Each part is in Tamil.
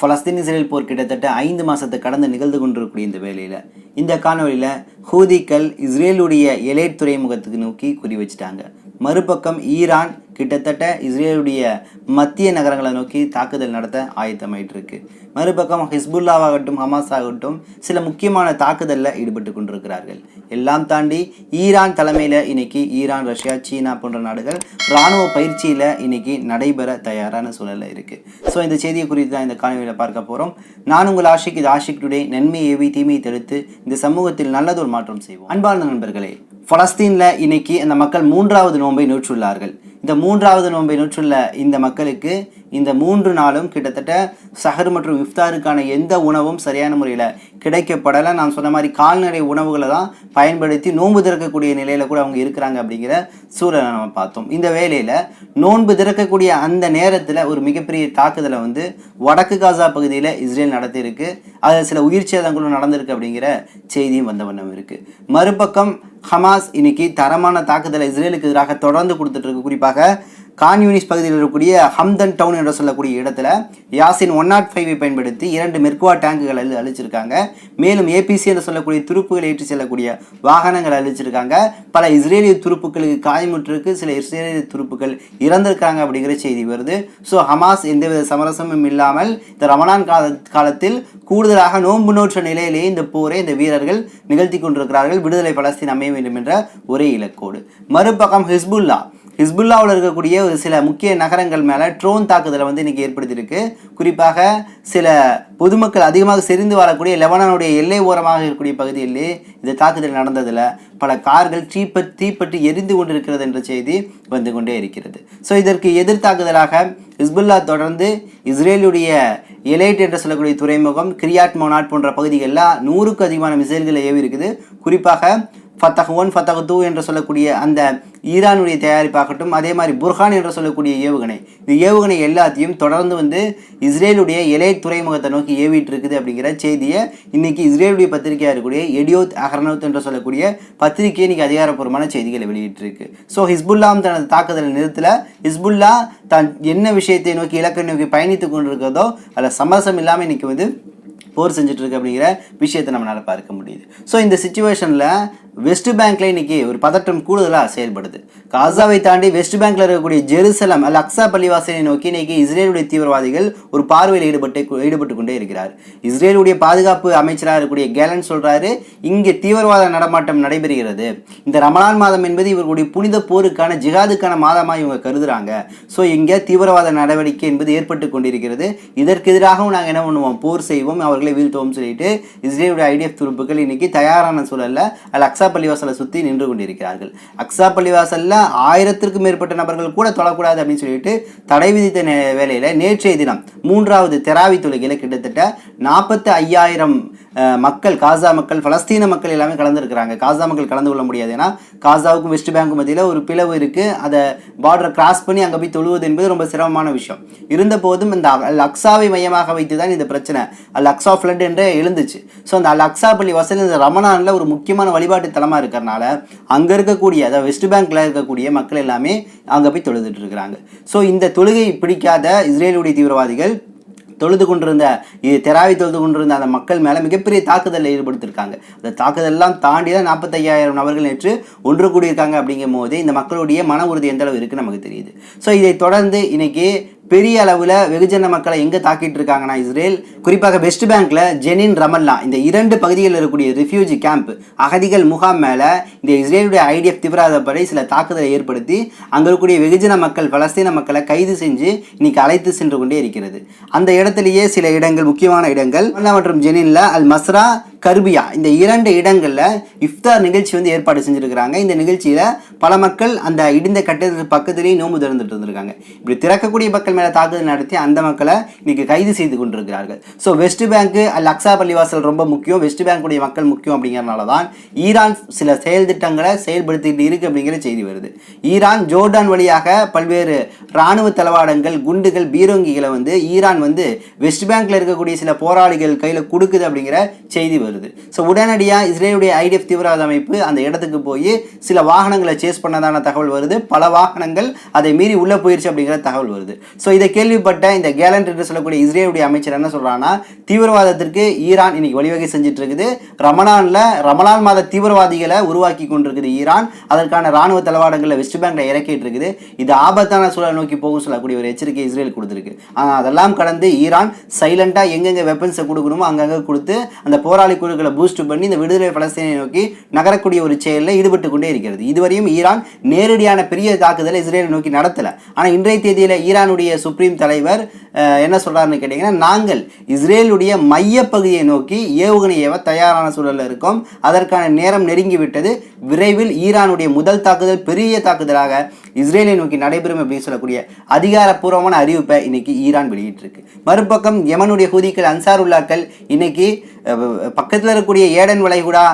பலஸ்தீன் இஸ்ரேல் போர் கிட்டத்தட்ட ஐந்து மாதத்தை கடந்து நிகழ்ந்து கொண்டிருக்கக்கூடிய இந்த வேலையில் இந்த காணொலியில் ஹூதிக்கள் இஸ்ரேலுடைய எலைட் துறைமுகத்துக்கு நோக்கி குறி வச்சுட்டாங்க. மறுபக்கம் ஈரான் கிட்டத்தட்ட இஸ்ரேலுடைய மத்திய நகரங்களை நோக்கி தாக்குதல் நடத்த ஆயத்தமாயிட்டு இருக்கு மறுபக்கம் ஹிஸ்புல்லாவாகட்டும் ஹமாஸ் ஆகட்டும் சில முக்கியமான தாக்குதலில் ஈடுபட்டு கொண்டிருக்கிறார்கள். எல்லாம் தாண்டி ஈரான் தலைமையில் இன்னைக்கு ஈரான் ரஷ்யா சீனா போன்ற நாடுகள் இராணுவ பயிற்சியில் இன்னைக்கு நடைபெற தயாரான சூழலில் இருக்கு. ஸோ இந்த செய்தியை குறித்து தான் இந்த காணொலியில் பார்க்க போகிறோம் நான் உங்கள் ஆஷிக் இது ஆஷிக் டுடே. நன்மை ஏவி தீமையை தடுத்து இந்த சமூகத்தில் நல்லதொரு மாற்றம் செய்வோம். அன்பார்ந்த நண்பர்களே பலஸ்தீனில் இன்னைக்கு அந்த மக்கள் மூன்றாவது நோன்பை நூற்றுள்ளார்கள். இந்த மூன்றாவது நோன்பை நூற்றுள்ள இந்த மக்களுக்கு இந்த மூன்று நாளும் கிட்டத்தட்ட சஹர் மற்றும் இஃப்தாருக்கான எந்த உணவும் சரியான முறையில் கிடைக்கப்படலை. நான் சொன்ன மாதிரி கால்நடை உணவுகளை தான் பயன்படுத்தி நோன்பு திறக்கக்கூடிய நிலையில் கூட அவங்க இருக்கிறாங்க அப்படிங்கிற சூழலை நம்ம பார்த்தோம். இந்த வேலையில் நோன்பு திறக்கக்கூடிய அந்த நேரத்தில் ஒரு மிகப்பெரிய தாக்குதலை வந்து வடக்கு காசா பகுதியில் இஸ்ரேல் நடத்தியிருக்கு. அதில் சில உயிர் சேதங்களும் நடந்திருக்கு அப்படிங்கிற செய்தியும் வந்த வண்ணம் இருக்குது மறுபக்கம் ஹமாஸ் இன்னைக்கு தரமான தாக்குதலை இஸ்ரேலுக்கு எதிராக தொடர்ந்து கொடுத்துட்டு இருக்கு. குறிப்பாக கான் யூனிஸ் பகுதியில் இருக்கக்கூடிய ஹம்தன் டவுன் என்று சொல்லக்கூடிய இடத்துல யாசின் ஒன் நாட் ஃபைவை பயன்படுத்தி இரண்டு மெர்குவா டேங்குகள் அழி அழிச்சிருக்காங்க. மேலும் ஏபிசி என்று சொல்லக்கூடிய துருப்புகளை ஏற்றி செல்லக்கூடிய வாகனங்கள் அழிச்சிருக்காங்க. பல இஸ்ரேலிய துருப்புகளுக்கு காயமுற்றிருக்கு. சில இஸ்ரேலிய துருப்புகள் இறந்திருக்காங்க அப்படிங்கிற செய்தி வருது. ஸோ ஹமாஸ் எந்தவித சமரசமும் இல்லாமல் இந்த ரமணான் கால காலத்தில் கூடுதலாக நோன்பு நோற்ற நிலையிலேயே இந்த போரை இந்த வீரர்கள் நிகழ்த்தி கொண்டிருக்கிறார்கள். விடுதலை பலஸ்தீன் அமைய வேண்டும் என்ற ஒரே இலக்கோடு. மறுபக்கம் ஹிஸ்புல்லா. ஹிஸ்புல்லாவில் இருக்கக்கூடிய ஒரு சில முக்கிய நகரங்கள் மேலே ட்ரோன் தாக்குதலை வந்து இன்றைக்கி ஏற்படுத்தியிருக்கு. குறிப்பாக சில பொதுமக்கள் அதிகமாக செறிந்து வாழக்கூடிய லெபனானுடைய எல்லை ஓரமாக இருக்கக்கூடிய பகுதியிலே இந்த தாக்குதல் நடந்ததில் பல கார்கள் தீப்ப தீப்பற்றி எரிந்து கொண்டிருக்கிறது என்ற செய்தி வந்து கொண்டே இருக்கிறது. ஸோ இதற்கு எதிர்த்தாக்குதலாக ஹிஸ்புல்லா தொடர்ந்து இஸ்ரேலுடைய எலைட் என்று சொல்லக்கூடிய துறைமுகம் கிரியாட் மோனாட் போன்ற பகுதிகளில் நூறுக்கு அதிகமான மிசைல்களை ஏவி இருக்குது குறிப்பாக ஃபத்தக் ஒன் ஃபத்தக் டூ என்று சொல்லக்கூடிய அந்த ஈரானுடைய தயாரிப்பாகட்டும் அதே மாதிரி புர்ஹான் என்று சொல்லக்கூடிய ஏவுகணை. இந்த ஏவுகணை எல்லாத்தையும் தொடர்ந்து வந்து இஸ்ரேலுடைய எலை துறைமுகத்தை நோக்கி ஏவிட்டு இருக்குது அப்படிங்கிற செய்தியை இன்னைக்கு இஸ்ரேலுடைய பத்திரிகையாக இருக்கக்கூடிய எடியோத் அஹர்னோத் என்று சொல்லக்கூடிய பத்திரிகை இன்னைக்கு அதிகாரப்பூர்வமான செய்திகளை வெளியிட்டிருக்கு. ஸோ ஹிஸ்புல்லாம் தனது தாக்குதலை நிறுத்தல. ஹிஸ்புல்லா தான் என்ன விஷயத்தை நோக்கி இலக்கை நோக்கி பயணித்து கொண்டிருக்கிறதோ அதில் சமரசம் இல்லாமல் இன்னைக்கு வந்து போர் செஞ்சுட்டு இருக்கு அப்படிங்கிற விஷயத்தை நம்மளால் பார்க்க முடியுது. ஸோ இந்த சுச்சுவேஷனில் வெஸ்ட் பேங்க்ல இன்னைக்கு ஒரு பதற்றம் கூடுதலாக செயல்படுது. காசாவை தாண்டி வெஸ்ட் பேங்க்ல இருக்கக்கூடிய ஜெருசலம் அல் அக்ஸா பள்ளிவாசலை நோக்கி இன்னைக்கு இஸ்ரேலுடைய தீவிரவாதிகள் ஒரு பார்வையில் ஈடுபட்டு ஈடுபட்டு கொண்டே இருக்கிறார். இஸ்ரேலுடைய பாதுகாப்பு அமைச்சராக இருக்கக்கூடிய கேலன் சொல்றாரு இங்கே தீவிரவாத நடமாட்டம் நடைபெறுகிறது. இந்த ரமலான் மாதம் என்பது இவர்களுடைய புனித போருக்கான ஜிகாதுக்கான மாதமாக இவங்க கருதுறாங்க. ஸோ இங்கே தீவிரவாத நடவடிக்கை என்பது ஏற்பட்டு கொண்டிருக்கிறது. இதற்கு எதிராகவும் நாங்கள் என்ன பண்ணுவோம்? போர் செய்வோம். அவர்களை வீழ்த்துவோம் சொல்லிட்டு இஸ்ரேலுடைய ஐடிஎஃப் துருப்புகள் இன்னைக்கு தயாரான சூழலில் அல் அக்ஸா பள்ளிவாசலை சுற்றி நின்று கொண்டிருக்கிறார்கள். அக்ஸா பள்ளிவாசலில் ஆயிரத்திற்கும் மேற்பட்ட நபர்கள் கூட தொழக்கூடாது அப்படின்னு சொல்லிட்டு தடை விதித்த வேலையில் நேற்றைய தினம் மூன்றாவது தெராவி தொழுகையில் கிட்டத்தட்ட நாற்பத்தி ஐயாயிரம் மக்கள் காசா மக்கள் பலஸ்தீன மக்கள் எல்லாமே கலந்துருக்கிறாங்க. காசா மக்கள் கலந்து கொள்ள முடியாது. ஏன்னா காசாவுக்கும் வெஸ்ட் பேங்க்கும் மத்தியில் ஒரு பிளவு இருக்குது அதை பார்டரை கிராஸ் பண்ணி அங்கே போய் தொழுவது என்பது ரொம்ப சிரமமான விஷயம். இருந்த போதும் இந்த அல் அக்ஸாவை மையமாக வைத்து தான் இந்த பிரச்சனை. அல் அக்ஸா ஃப்ளட் என்றே எழுந்துச்சு. ஸோ அந்த அல் அக்ஸா பள்ளி வசதி இந்த ரமணானில் ஒரு முக்கியமான வழிபாட்டு தலமாக இருக்கிறனால அங்கே இருக்கக்கூடிய அதாவது வெஸ்ட் பேங்க்கில் இருக்கக்கூடிய மக்கள் எல்லாமே அங்கே போய் தொழுதுட்டு இருக்கிறாங்க. ஸோ இந்த தொழுகை பிடிக்காத இஸ்ரேலுடைய தீவிரவாதிகள் தொழுது கொண்டிருந்த இது தெராவி தொழுது கொண்டிருந்த அந்த மக்கள் மேலே மிகப்பெரிய தாக்குதலில் ஈடுபடுத்திருக்காங்க அந்த தாக்குதலெல்லாம் தாண்டி தான் நாற்பத்தையாயிரம் நபர்கள் நேற்று ஒன்று கூடியிருக்காங்க அப்படிங்கும் போது இந்த மக்களுடைய மன உறுதி எந்த அளவு இருக்குன்னு நமக்கு தெரியுது. ஸோ இதை தொடர்ந்து இன்னைக்கு பெரிய அளவில் வெகுஜன மக்களை எங்கே தாக்கிட்டு இருக்காங்கன்னா இஸ்ரேல்? குறிப்பாக வெஸ்ட் பேங்க்கில் ஜெனின் ரமல்லா இந்த இரண்டு பகுதிகளில் இருக்கக்கூடிய ரிஃப்யூஜி கேம்ப் அகதிகள் முகாம் மேலே இந்த இஸ்ரேலுடைய ஐடிஎஃப் தீவிரவாத படை சில தாக்குதலை ஏற்படுத்தி அங்கே இருக்கக்கூடிய வெகுஜன மக்கள் பலஸ்தீன மக்களை கைது செஞ்சு இன்னைக்கு அழைத்து சென்று கொண்டே இருக்கிறது. அந்த இடத்துலையே சில இடங்கள் முக்கியமான இடங்கள் மற்றும் ஜெனின்ல அல் மஸ்ரா கர்பியா. இந்த இரண்டு இடங்களில் இஃப்தார் நிகழ்ச்சி வந்து ஏற்பாடு செஞ்சுருக்கிறாங்க. இந்த நிகழ்ச்சியில் பல மக்கள் அந்த இடிந்த கட்டத்துக்கு பக்கத்துலேயே நோம்பு திறந்துட்டு இருந்திருக்காங்க. இப்படி திறக்கக்கூடிய மக்கள் மேலே தாக்குதல் நடத்தி அந்த மக்களை இன்னைக்கு கைது செய்து கொண்டிருக்கிறார்கள். ஸோ வெஸ்ட் பேங்க்கு அல் அக்ஸா பள்ளிவாசல் ரொம்ப முக்கியம். வெஸ்ட் பேங்குடைய மக்கள் முக்கியம் அப்படிங்கிறனால தான் ஈரான் சில செயல் திட்டங்களை செயல்படுத்திக்கிட்டு இருக்குது அப்படிங்கிற செய்தி வருது. ஈரான் ஜோர்டான் வழியாக பல்வேறு இராணுவ தளவாடங்கள் குண்டுகள் பீரங்கிகளை வந்து ஈரான் வந்து வெஸ்ட் பேங்க்கில் இருக்கக்கூடிய சில போராளிகள் கையில் கொடுக்குது அப்படிங்கிற செய்தி வருது. வருது ஸோ உடனடியாக இஸ்ரேலுடைய ஐடிஎஃப் தீவிரவாத அமைப்பு அந்த இடத்துக்கு போய் சில வாகனங்களை சேஸ் பண்ணதான தகவல் வருது. பல வாகனங்கள் அதை மீறி உள்ளே போயிருச்சு அப்படிங்கிற தகவல் வருது. ஸோ இதை கேள்விப்பட்ட இந்த கேலண்ட் என்று சொல்லக்கூடிய இஸ்ரேலுடைய அமைச்சர் என்ன சொல்கிறான்னா தீவிரவாதத்திற்கு ஈரான் இன்னைக்கு வழிவகை செஞ்சுட்டு இருக்குது ரமலானில் ரமலான் மாத தீவிரவாதிகளை உருவாக்கி கொண்டிருக்குது ஈரான். அதற்கான ராணுவ தளவாடங்களை வெஸ்ட் பேங்கில் இறக்கிட்டு இருக்குது இது ஆபத்தான சூழல் நோக்கி போகும் சொல்லக்கூடிய ஒரு எச்சரிக்கை இஸ்ரேல் கொடுத்துருக்கு. ஆனால் அதெல்லாம் கடந்து ஈரான் சைலண்டாக எங்கெங்கே வெப்பன்ஸை கொடுக்கணுமோ அங்கங்கே கொடுத்து அந்த போராளி குழுக்களை பூஸ்ட் பண்ணி இந்த விடுதலை பலஸ்தீனை நோக்கி நகரக்கூடிய ஒரு செயலில் ஈடுபட்டு கொண்டே இருக்கிறது. இதுவரையும் ஈரான் நேரடியான பெரிய தாக்குதலை இஸ்ரேலை நோக்கி நடத்தலை. ஆனால் இன்றைய தேதியில் ஈரானுடைய சுப்ரீம் தலைவர் என்ன சொல்கிறாருன்னு கேட்டிங்கன்னா நாங்கள் இஸ்ரேலுடைய மையப்பகுதியை நோக்கி ஏவுகணை ஏவ தயாரான சூழலில் இருக்கோம். அதற்கான நேரம் நெருங்கி விட்டது. விரைவில் ஈரானுடைய முதல் தாக்குதல் பெரிய தாக்குதலாக இஸ்ரேலை நோக்கி நடைபெறும் அப்படின்னு சொல்லக்கூடிய அதிகாரப்பூர்வமான அறிவிப்பை இன்னைக்கு ஈரான் வெளியிட்டிருக்கு. மறுபக்கம் யமனுடைய ஹூதிக்கள் அன்சாருல்லாக்கள் இன்னைக்கு பக்கத்தில் இருக்கக்கூடிய ஏடன் வளைகுடா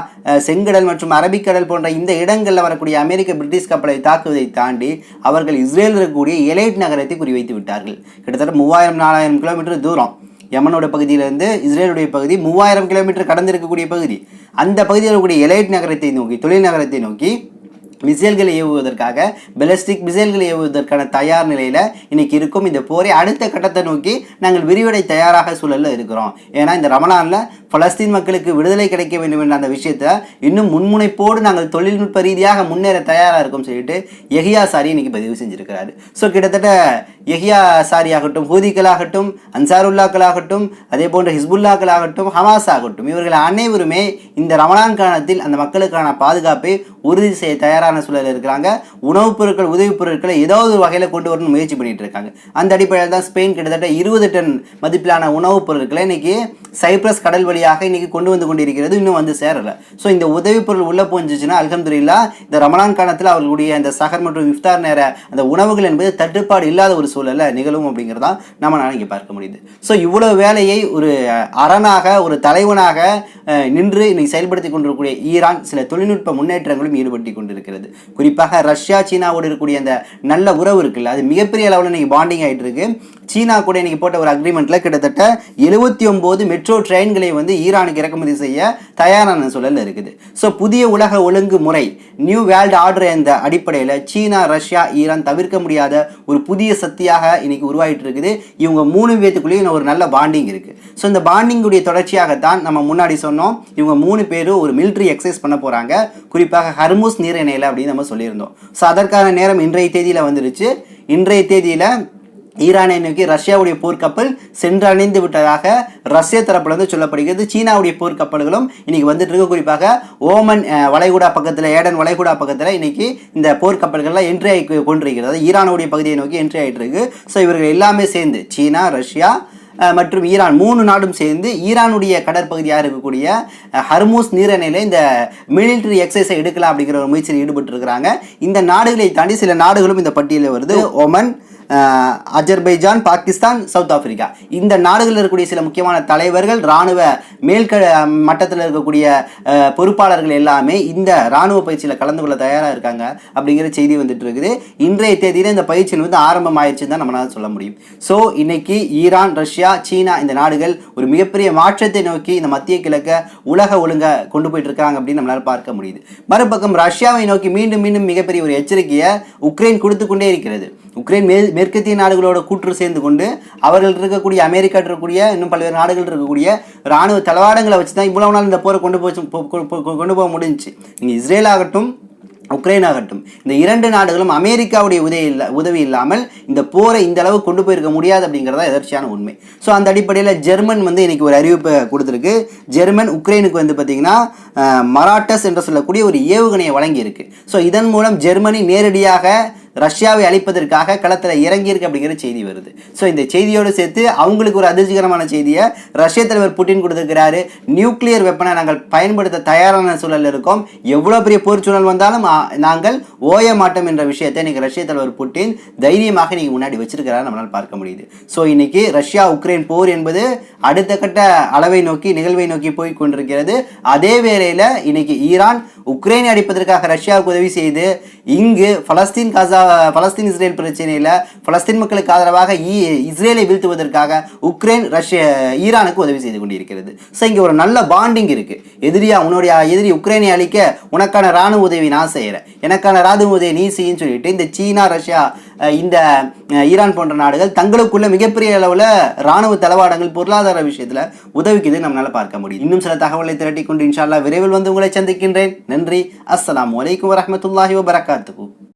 செங்கடல் மற்றும் அரபிக்கடல் போன்ற இந்த இடங்களில் வரக்கூடிய அமெரிக்க பிரிட்டிஷ் கப்பலை தாக்குவதை தாண்டி அவர்கள் இஸ்ரேல் இருக்கக்கூடிய எலைட் நகரத்தை குறிவைத்து விட்டார்கள். கிட்டத்தட்ட மூவாயிரம் நாலாயிரம் கிலோமீட்டர் தூரம். யமனோட பகுதியிலிருந்து இஸ்ரேலுடைய பகுதி மூவாயிரம் கிலோமீட்டர் கடந்திருக்கக்கூடிய பகுதி. அந்த பகுதியில் இருக்கக்கூடிய எலைட் நகரத்தை நோக்கி தொழில் நகரத்தை நோக்கி மிசைல்களை ஏவுவதற்காக பெலஸ்டிக் மிசைல்களை ஏவுவதற்கான தயார் நிலையில் இன்னைக்கு இருக்கும் இந்த போரை அடுத்த கட்டத்தை நோக்கி நாங்கள் விரிவடை தயாராக சூழலில் இருக்கிறோம். ஏன்னா இந்த ரமணானில் பலஸ்தீன் மக்களுக்கு விடுதலை கிடைக்க வேண்டும் என்ற அந்த விஷயத்தை இன்னும் முன்முனைப்போடு நாங்கள் தொழில்நுட்ப ரீதியாக முன்னேற தயாராக இருக்கும் சொல்லிட்டு எஹியா சாரி இன்னைக்கு பதிவு செஞ்சுருக்கிறாரு. ஸோ கிட்டத்தட்ட எஹியா சாரி ஆகட்டும் ஹூதிக்களாகட்டும் அன்சாருல்லாக்களாகட்டும் அதே போன்ற ஹிஸ்புல்லாக்களாகட்டும் ஹமாஸ் ஆகட்டும் இவர்கள் அனைவருமே இந்த ரமலான் காலத்தில் அந்த மக்களுக்கான பாதுகாப்பை உறுதி செய்ய தயாராக தயாரான சூழலில் இருக்கிறாங்க. உணவுப் பொருட்கள் உதவிப் பொருட்களை ஏதாவது ஒரு வகையில் கொண்டு வரணும்னு முயற்சி பண்ணிட்டு இருக்காங்க. அந்த அடிப்படையில் தான் ஸ்பெயின் கிட்டத்தட்ட இருபது டன் மதிப்பிலான உணவுப் பொருட்களை இன்னைக்கு சைப்ரஸ் கடல் வழியாக இன்னைக்கு கொண்டு வந்து கொண்டிருக்கிறது இன்னும் வந்து சேரலை. ஸோ இந்த உதவிப் பொருள் உள்ளே போஞ்சிச்சுன்னா அல்ஹம்துலில்லா இந்த ரமலான் காலத்தில் அவர்களுடைய அந்த சகர் மற்றும் இஃப்தார் நேர அந்த உணவுகள் என்பது தட்டுப்பாடு இல்லாத ஒரு சூழலில் நிகழும் அப்படிங்கிறதா நம்ம நாளைக்கு பார்க்க முடியுது. ஸோ இவ்வளோ வேலையை ஒரு அரணாக ஒரு தலைவனாக நின்று இன்னைக்கு செயல்படுத்தி கொண்டிருக்கக்கூடிய ஈரான் சில தொழில்நுட்ப முன்னேற்றங்களும் ஈடுபட்டு கொண்டிருக்கிறது. குறிப்பாக ரஷ்யா சீனாவோடு இருக்கக்கூடிய அந்த நல்ல உறவு இருக்குல்ல அது மிகப்பெரிய அளவில் இன்னைக்கு பாண்டிங் ஆகிட்டு இருக்கு. சீனா கூட இன்னைக்கு போட்ட ஒரு அக்ரிமெண்ட்டில் கிட்டத்தட்ட எழுபத்தி ஒம்பது மெட்ரோ ட்ரெயின்களை வந்து ஈரானுக்கு இறக்குமதி செய்ய தயாரான சூழல் இருக்குது. ஸோ புதிய உலக ஒழுங்கு முறை நியூ வேர்ல்டு ஆர்டர் என்ற அடிப்படையில் சீனா ரஷ்யா ஈரான் தவிர்க்க முடியாத ஒரு புதிய சக்தியாக இன்னைக்கு உருவாகிட்டு இருக்குது. இவங்க மூணு பேத்துக்குள்ளேயும் ஒரு நல்ல பாண்டிங் இருக்குது ஸோ இந்த பாண்டிங்குடைய தொடர்ச்சியாகத்தான் நம்ம முன்னாடி சொன்னோம். இவங்க மூணு பேரும் ஒரு மிலிட்ரி எக்ஸசைஸ் பண்ண போகிறாங்க குறிப்பாக ஹர்மூஸ் நீரிணையில் அப்படின்னு நம்ம சொல்லியிருந்தோம். ஸோ அதற்கான நேரம் இன்றைய தேதியில் வந்துருச்சு இன்றைய தேதியில் ஈரானை நோக்கி ரஷ்யாவுடைய போர்க்கப்பல் சென்றடைந்து விட்டதாக ரஷ்ய தரப்புல இருந்து சொல்லப்படுகிறது. சீனாவுடைய போர்க்கப்பல்களும் இன்னைக்கு வந்துட்டு இருக்கு. குறிப்பாக ஓமன் வளைகுடா பக்கத்தில் ஏடன் வளைகுடா பக்கத்தில் இன்னைக்கு இந்த போர்க்கப்பல்கள்லாம் என்ட்ரி ஆகி கொண்டிருக்கிறது. அதாவது ஈரானுடைய பகுதியை நோக்கி என்ட்ரி ஆகிட்டு இருக்கு. ஸோ இவர்கள் எல்லாமே சேர்ந்து சீனா ரஷ்யா மற்றும் ஈரான் மூணு நாடும் சேர்ந்து ஈரானுடைய கடற்பகுதியாக இருக்கக்கூடிய ஹர்மூஸ் நீரணையில் இந்த மிலிட்டரி எக்ஸசைஸை எடுக்கலாம் அப்படிங்கிற ஒரு முயற்சியில் ஈடுபட்டு இருக்கிறாங்க இந்த நாடுகளை தாண்டி சில நாடுகளும் இந்த பட்டியலில் வருது. Oman Azerbaijan Pakistan South Africa. இந்த நாடுகளில் இருக்கக்கூடிய சில முக்கியமான தலைவர்கள் இராணுவ மேல்க மட்டத்தில் இருக்கக்கூடிய பொறுப்பாளர்கள் எல்லாமே இந்த இராணுவ பயிற்சியில் கலந்து கொள்ள தயாராக இருக்காங்க அப்படிங்கிற செய்தி வந்துட்டு இருக்குது. இன்றைய தேதியில் இந்த பயிற்சியில் வந்து ஆரம்பம் ஆயிடுச்சுன்னு தான் நம்மளால் சொல்ல முடியும். ஸோ இன்னைக்கு ஈரான் ரஷ்யா சீனா இந்த நாடுகள் ஒரு மிகப்பெரிய மாற்றத்தை நோக்கி இந்த மத்திய கிழக்க உலக ஒழுங்கை கொண்டு போயிட்டு இருக்காங்க அப்படின்னு நம்மளால் பார்க்க முடியுது. மறுபக்கம் ரஷ்யாவை நோக்கி மீண்டும் மீண்டும் மிகப்பெரிய ஒரு எச்சரிக்கையை உக்ரைன் கொடுத்து கொண்டே இருக்கிறது. உக்ரைன் மே மேற்கத்திய நாடுகளோட கூற்று சேர்ந்து கொண்டு அவர்கள் இருக்கக்கூடிய அமெரிக்கா இருக்கக்கூடிய இன்னும் பல்வேறு நாடுகள் இருக்கக்கூடிய ராணுவ தளவாடங்களை வச்சு தான் இவ்வளவு நாள் இந்த போரை கொண்டு போச்சு கொ- கொண்டு போக முடிஞ்சுச்சு. நீங்கள் இஸ்ரேல் ஆகட்டும் உக்ரைன் ஆகட்டும் இந்த இரண்டு நாடுகளும் அமெரிக்காவுடைய உதவி இல்லை உதவி இல்லாமல் இந்த போரை இந்த அளவு கொண்டு போயிருக்க முடியாது அப்படிங்கிறதா எதர்ச்சியான உண்மை. ஸோ அந்த அடிப்படையில் ஜெர்மன் வந்து இன்னைக்கு ஒரு அறிவிப்பை கொடுத்துருக்கு. ஜெர்மன் உக்ரைனுக்கு வந்து பார்த்தீங்கன்னா மராட்டஸ் என்று சொல்லக்கூடிய ஒரு ஏவுகணையை வழங்கியிருக்கு. ஸோ இதன் மூலம் ஜெர்மனி நேரடியாக ரஷ்யாவை அழிப்பதற்காக களத்தில் இறங்கியிருக்கு அப்படிங்கிற செய்தி வருது. ஸோ இந்த செய்தியோடு சேர்த்து அவங்களுக்கு ஒரு அதிர்ச்சிகரமான செய்தியை ரஷ்ய தலைவர் புட்டின் கொடுத்துருக்கிறாரு. நியூக்ளியர் வெப்பனை நாங்கள் பயன்படுத்த தயாரான சூழலில் இருக்கோம். எவ்வளோ பெரிய போர் சூழல் வந்தாலும் நாங்கள் ஓய மாட்டோம் என்ற விஷயத்தை இன்றைக்கி ரஷ்ய தலைவர் புட்டின் தைரியமாக இன்றைக்கி முன்னாடி வச்சிருக்கிறாரு. நம்மளால் பார்க்க முடியுது. ஸோ இன்னைக்கு ரஷ்யா உக்ரைன் போர் என்பது அடுத்த கட்ட அளவை நோக்கி நிகழ்வை நோக்கி போய் கொண்டிருக்கிறது. அதே வேளையில் இன்னைக்கு ஈரான் உக்ரைனை அடிப்பதற்காக ரஷ்யாவுக்கு உதவி செய்து இங்கு பலஸ்தீன் காசா பலஸ்தீன் இஸ்ரேல் பிரச்சனையில் பலஸ்தீன் மக்களுக்கு ஆதரவாக இஸ்ரேலை வீழ்த்துவதற்காக உக்ரைன் ரஷ்ய ஈரானுக்கு உதவி செய்து கொண்டிருக்கிறது. ஸோ இங்கே ஒரு நல்ல பாண்டிங் இருக்கு. எதிரியா உன்னுடைய எதிரி உக்ரைனை அழிக்க உனக்கான ராணுவ உதவி நான் செய்கிறேன் எனக்கான ராணுவ உதவி நீ செய்யும் சொல்லிட்டு இந்த சீனா ரஷ்யா அஹ், இந்த ஈரான் போன்ற நாடுகள் தங்களுக்குள்ள மிகப்பெரிய அளவில் ராணுவ தளவாடங்கள் பொருளாதார விஷயத்தில் உதவிக்குது நம்மளால பார்க்க முடியும் இன்னும் சில தகவலை திரட்டி கொண்டு இன்ஷா விரைவில் வந்து உங்களை சந்திக்கின்றேன். நன்றி. அஸ்லாம் வலைக்கம் வரமத்துல்லாஹி வபரகாத்துஹு.